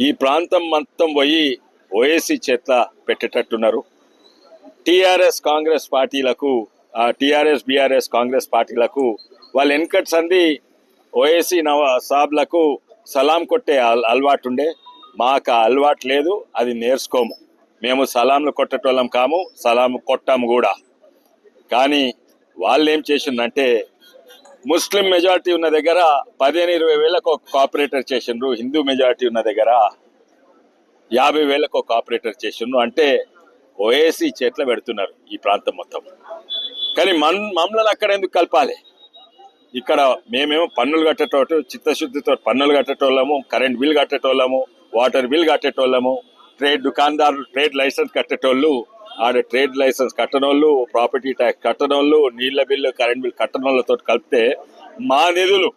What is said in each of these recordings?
ఈ ప్రాంతం మొత్తం పోయి ఓఎసీ చేత పెట్టేటట్టున్నారు. టిఆర్ఎస్ కాంగ్రెస్ పార్టీలకు టిఆర్ఎస్ బీఆర్ఎస్ కాంగ్రెస్ పార్టీలకు వాళ్ళ వెనకటి సంది ఓఎస్సీ నవ సాబ్లకు సలాం కొట్టే అల్- అలవాటు ఉండే మాకు ఆ అలవాటు లేదు అది నేర్చుకోము. మేము సలాంలు కొట్టేటోళ్ళం కాము సలాం కొట్టాము కూడా. కానీ వాళ్ళు ఏం చేసిందంటే ముస్లిం మెజారిటీ ఉన్న దగ్గర పదిహేను ఇరవై వేలకు ఒక కాపరేటర్ చేసిండ్రు. హిందూ మెజారిటీ ఉన్న దగ్గర యాభై వేలకు ఒక కాపరేటర్ చేసిండ్రు. అంటే ఓఏసీ చేట్ల పెడుతున్నారు ఈ ప్రాంతం మొత్తం. కానీ మన్ మమ్మల్ని అక్కడ ఎందుకు కలపాలి? ఇక్కడ మేమేమో పన్నులు కట్టేటోటు చిత్తశుద్ధితో పన్నులు కట్టేటోళ్ళము కరెంట్ బిల్ కట్టేటోళ్ళము వాటర్ బిల్ కట్టేటోళ్ళము ట్రేడ్ దుకాణదారులు ట్రేడ్ లైసెన్స్ కట్టేటోళ్ళు ఆడ ట్రేడ్ లైసెన్స్ కట్టనోళ్ళు ప్రాపర్టీ ట్యాక్స్ కట్టనోళ్ళు నీళ్ళ బిల్లు కరెంట్ బిల్ కట్టనోళ్ళతో కలిపితే మా నిధులు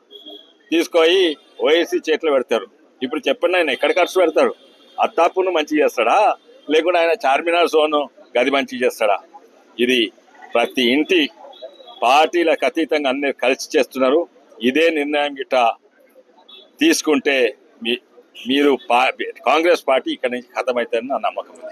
తీసుకొని ఓఎస్సీ చేతిలో పెడతారు. ఇప్పుడు చెప్పండి ఆయన ఎక్కడ ఖర్చు పెడతారు అత్తాపును మంచి చేస్తాడా? లేకుంటే ఆయన చార్మినార్ జోను గది మంచి చేస్తాడా? ఇది ప్రతి ఇంటి పార్టీలకు అతీతంగా అన్ని కలిసి చేస్తున్నారు. ఇదే నిర్ణయం గిట్ట తీసుకుంటే మీ మీరు పా కాంగ్రెస్ పార్టీ ఇక్కడ నుంచి ఖతమవుతుందని నా నమ్మకం.